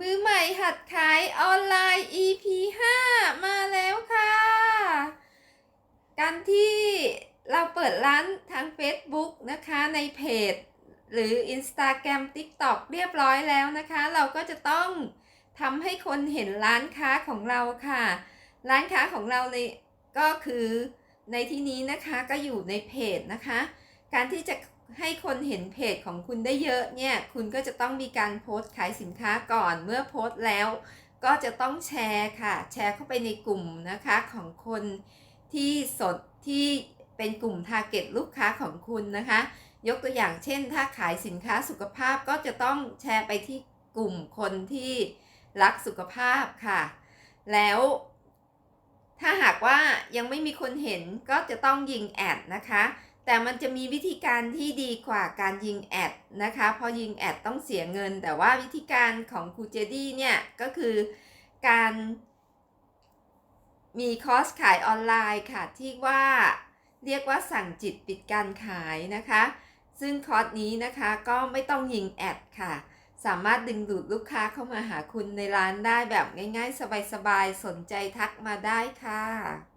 มือใหม่หัดขายออนไลน์ EP 5 มาแล้วค่ะ การที่เราเปิดร้านทาง Facebook นะคะในเพจ หรือ Instagram TikTok เรียบร้อยแล้วนะคะ เราก็จะต้องทำให้คนเห็นร้านค้าของเราค่ะ ร้านค้าของเราในก็คือในที่นี้นะคะก็อยู่ในเพจนะคะ การที่จะ ให้คนเห็นเพจของคุณได้เยอะเนี่ย คุณก็จะต้องมีการโพสต์ขายสินค้าก่อน เมื่อโพสต์แล้ว ก็จะต้องแชร์ค่ะ แชร์เข้าไปในกลุ่มนะคะของคนที่สดที่เป็นกลุ่ม t a r g e t ลูกค้าของคุณนะคะ ยกตัวอย่างเช่น ถ้าขายสินค้าสุขภาพก็จะต้องแชร์ไปที่กลุ่มคนที่รักสุขภาพค่ะ แล้วถ้าหากว่ายังไม่มีคนเห็นก็จะต้องยิงแอดนะคะ แต่มันจะมีวิธีการที่ดีกว่าการยิงแอดนะคะพราะยิงแอดต้องเสียเงิน แต่ว่าวิธีการของครูเจดี้เนี่ยก็คือการมีคอร์สขายออนไลน์ค่ะ ที่ว่าเรียกว่าสั่งจิตปิดการขายนะคะ ซึ่งคอร์สนี้นะคะก็ไม่ต้องยิงแอดค่ะ สามารถดึงดูดลูกค้าเข้ามาหาคุณในร้านได้แบบง่ายๆ สบายๆสนใจทักมาได้ค่ะ